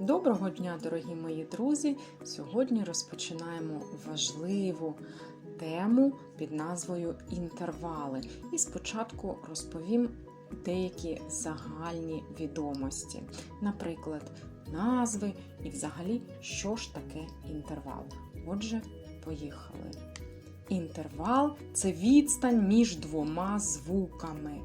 Доброго дня, дорогі мої друзі! Сьогодні розпочинаємо важливу тему під назвою інтервали. І спочатку розповім деякі загальні відомості, наприклад, назви і взагалі, що ж таке інтервал. Отже, поїхали. Інтервал це відстань між двома звуками.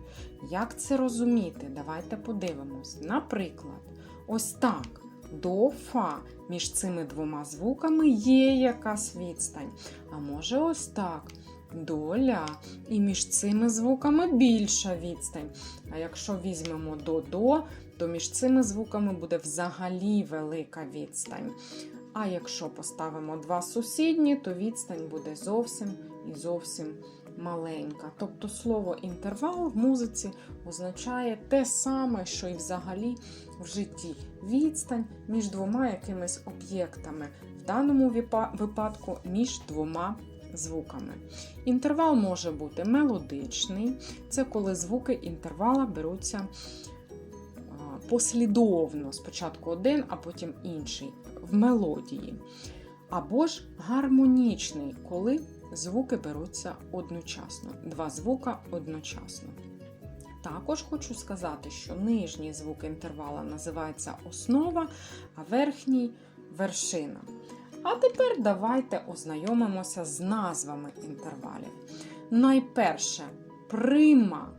Як це розуміти? Давайте подивимось. Наприклад, ось так. До фа між цими двома звуками є якась відстань. А може ось так. До ля. І між цими звуками більша відстань. А якщо візьмемо до до, то між цими звуками буде взагалі велика відстань. А якщо поставимо два сусідні, то відстань буде зовсім і зовсім маленька. Тобто слово інтервал в музиці означає те саме, що і взагалі в житті. Відстань між двома якимись об'єктами, в даному випадку між двома звуками. Інтервал може бути мелодичний, це коли звуки інтервала беруться послідовно, спочатку один, а потім інший в мелодії. Або ж гармонічний, коли звуки беруться одночасно. Два звука одночасно. Також хочу сказати, що нижній звук інтервала називається основа, а верхній вершина. А тепер давайте ознайомимося з назвами інтервалів. Найперше, прима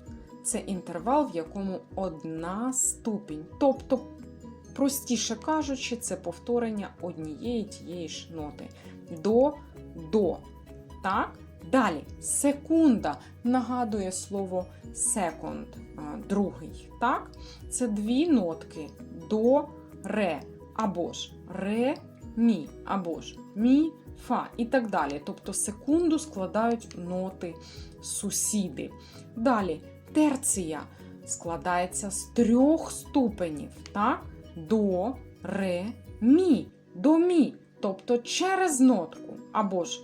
це інтервал, в якому одна ступінь. Тобто, простіше кажучи, це повторення однієї тієї ж ноти. До, до. Так? Далі секунда нагадує слово секунд, другий. Так? Це дві нотки до ре, або ж ре, мі, або ж мі, фа і так далі. Тобто секунду складають ноти сусіди. Далі терція складається з трьох ступенів. Так? До, ре, мі, до мі. Тобто через нотку, або ж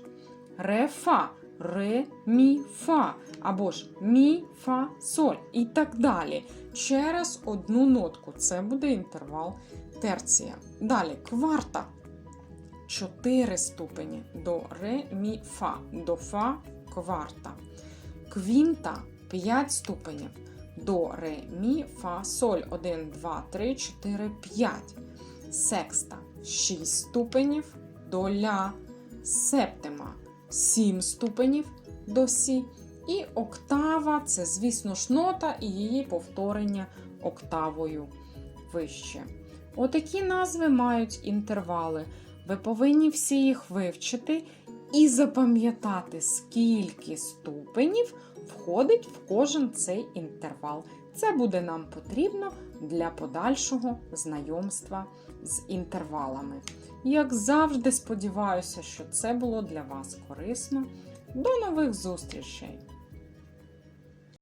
ре, фа, ре, мі, фа, або ж мі, фа, соль і так далі. Через одну нотку. Це буде інтервал терція. Далі кварта. Чотири ступені до ре, мі, фа, до фа, кварта. Квінта 5 ступенів. До, ре, мі, фа, соль. 1, 2, 3, 4, 5. Секста 6 ступенів до ля. Септима 7 ступенів до сі. І октава це, звісно ж, нота і її повторення октавою вище. Отакі назви мають інтервали. Ви повинні всі їх вивчити і запам'ятати, скільки ступенів входить в кожен цей інтервал. Це буде нам потрібно для подальшого знайомства з інтервалами. Як завжди, сподіваюся, що це було для вас корисно. До нових зустрічей!